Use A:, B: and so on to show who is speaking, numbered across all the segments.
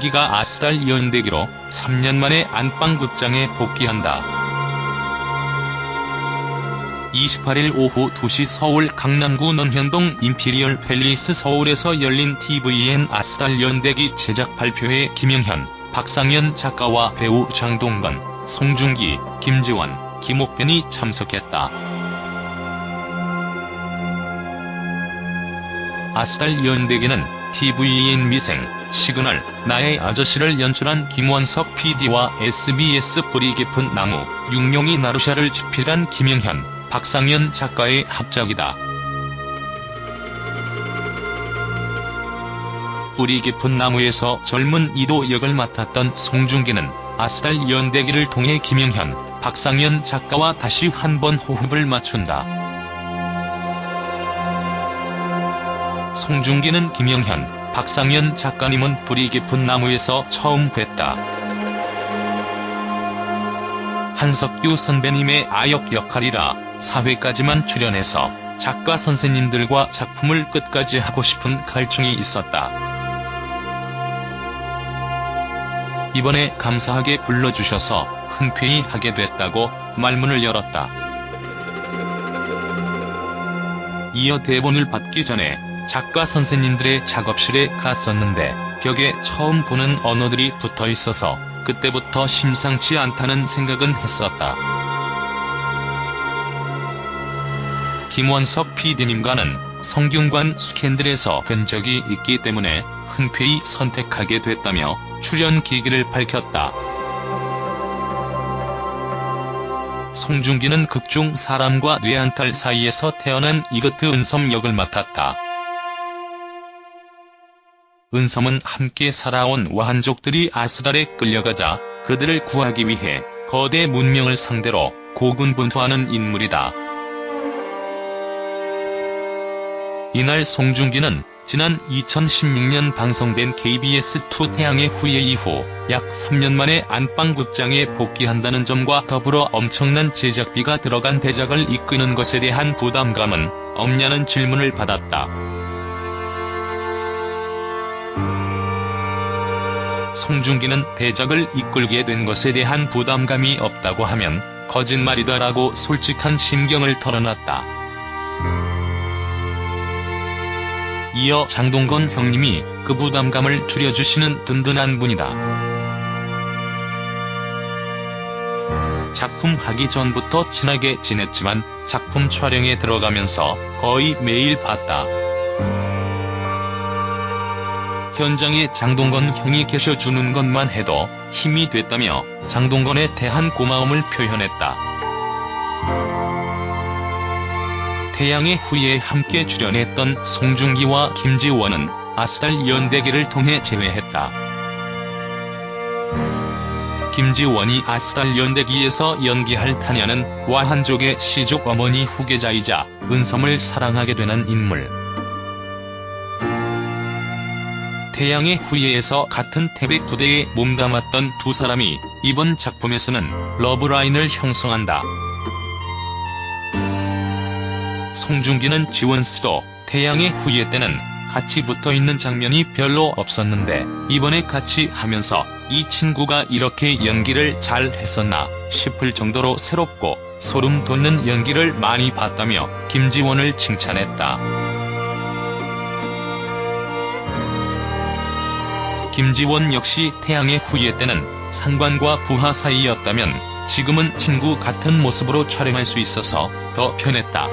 A: 기가 아스달 연대기로 3년 만에 안방극장에 복귀한다. 28일 오후 2시 서울 강남구 논현동 임피리얼 팰리스 서울에서 열린 TVN 아스달 연대기 제작 발표회 김영현, 박상현 작가와 배우 장동건, 송중기, 김지원, 김옥변이 참석했다. 아스달 연대기는 TVN 미생, 시그널, 나의 아저씨를 연출한 김원석 PD와 SBS 뿌리 깊은 나무, 육룡이 나루샤를 집필한 김영현, 박상현 작가의 합작이다. 뿌리 깊은 나무에서 젊은 이도 역을 맡았던 송중기는 아스달 연대기를 통해 김영현, 박상현 작가와 다시 한 번 호흡을 맞춘다. 송중기는 김영현, 박상현 작가님은 뿌리 깊은 나무에서 처음 뵀다. 한석규 선배님의 아역 역할이라 4회까지만 출연해서 작가 선생님들과 작품을 끝까지 하고 싶은 갈증이 있었다. 이번에 감사하게 불러주셔서 흔쾌히 하게 됐다고 말문을 열었다. 이어 대본을 받기 전에 작가 선생님들의 작업실에 갔었는데 벽에 처음 보는 언어들이 붙어 있어서 그때부터 심상치 않다는 생각은 했었다. 김원석 PD님과는 성균관 스캔들에서 뵌 적이 있기 때문에 흔쾌히 선택하게 됐다며 출연 계기를 밝혔다. 송중기는 극중 사람과 뇌안탈 사이에서 태어난 이그트 은섬 역을 맡았다. 은섬은 함께 살아온 와한족들이 아스달에 끌려가자 그들을 구하기 위해 거대 문명을 상대로 고군분투하는 인물이다. 이날 송중기는 지난 2016년 방송된 KBS2 태양의 후예 이후 약 3년 만에 안방극장에 복귀한다는 점과 더불어 엄청난 제작비가 들어간 대작을 이끄는 것에 대한 부담감은 없냐는 질문을 받았다. 송중기는 대작을 이끌게 된 것에 대한 부담감이 없다고 하면 거짓말이다라고 솔직한 심경을 털어놨다. 이어 장동건 형님이 그 부담감을 줄여주시는 든든한 분이다. 작품 하기 전부터 친하게 지냈지만 작품 촬영에 들어가면서 거의 매일 봤다. 현장에 장동건 형이 계셔주는 것만 해도 힘이 됐다며 장동건에 대한 고마움을 표현했다. 태양의 후예에 함께 출연했던 송중기와 김지원은 아스달 연대기를 통해 제외했다. 김지원이 아스달 연대기에서 연기할 타냐는 와한족의 시족 어머니 후계자이자 은섬을 사랑하게 되는 인물. 태양의 후예에서 같은 태백 부대에 몸담았던 두 사람이 이번 작품에서는 러브라인을 형성한다. 송중기는 지원스도 태양의 후예 때는 같이 붙어 있는 장면이 별로 없었는데 이번에 같이 하면서 이 친구가 이렇게 연기를 잘 했었나 싶을 정도로 새롭고 소름 돋는 연기를 많이 봤다며 김지원을 칭찬했다. 김지원 역시 태양의 후예 때는 상관과 부하 사이였다면 지금은 친구 같은 모습으로 촬영할 수 있어서 더 편했다.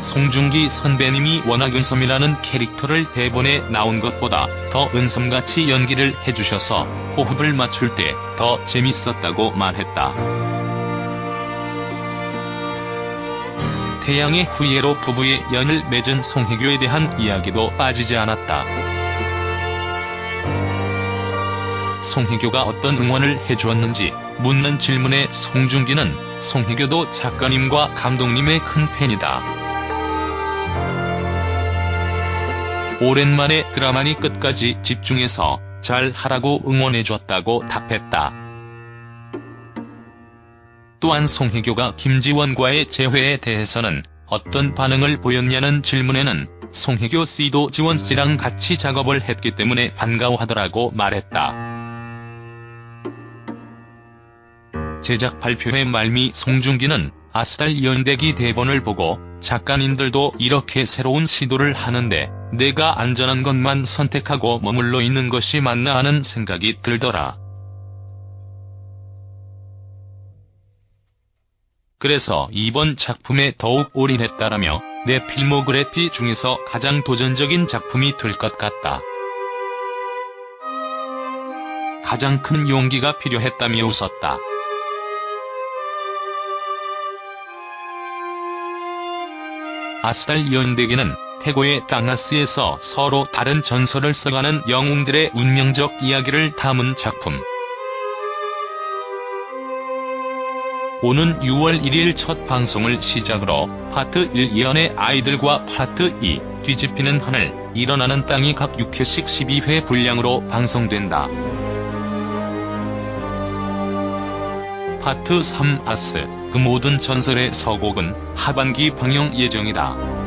A: 송중기 선배님이 워낙 은섬이라는 캐릭터를 대본에 나온 것보다 더 은섬같이 연기를 해주셔서 호흡을 맞출 때 더 재밌었다고 말했다. 태양의 후예로 부부의 연을 맺은 송혜교에 대한 이야기도 빠지지 않았다. 송혜교가 어떤 응원을 해주었는지 묻는 질문에 송중기는 송혜교도 작가님과 감독님의 큰 팬이다. 오랜만에 드라마니 끝까지 집중해서 잘 하라고 응원해줬다고 답했다. 또한 송혜교가 김지원과의 재회에 대해서는 어떤 반응을 보였냐는 질문에는 송혜교 씨도 지원 씨랑 같이 작업을 했기 때문에 반가워하더라고 말했다. 제작 발표회 말미 송중기는 아스달 연대기 대본을 보고 작가님들도 이렇게 새로운 시도를 하는데 내가 안전한 것만 선택하고 머물러 있는 것이 맞나 하는 생각이 들더라. 그래서 이번 작품에 더욱 올인했다라며 내 필모그래피 중에서 가장 도전적인 작품이 될 것 같다. 가장 큰 용기가 필요했다며 웃었다. 아스달 연대기는 태고의 땅아스에서 서로 다른 전설을 써가는 영웅들의 운명적 이야기를 담은 작품. 오는 6월 1일 첫 방송을 시작으로 파트 1 예언의 아이들과 파트 2 뒤집히는 하늘 일어나는 땅이 각 6회씩 12회 분량으로 방송된다. 파트 3 아스 그 모든 전설의 서곡은 하반기 방영 예정이다.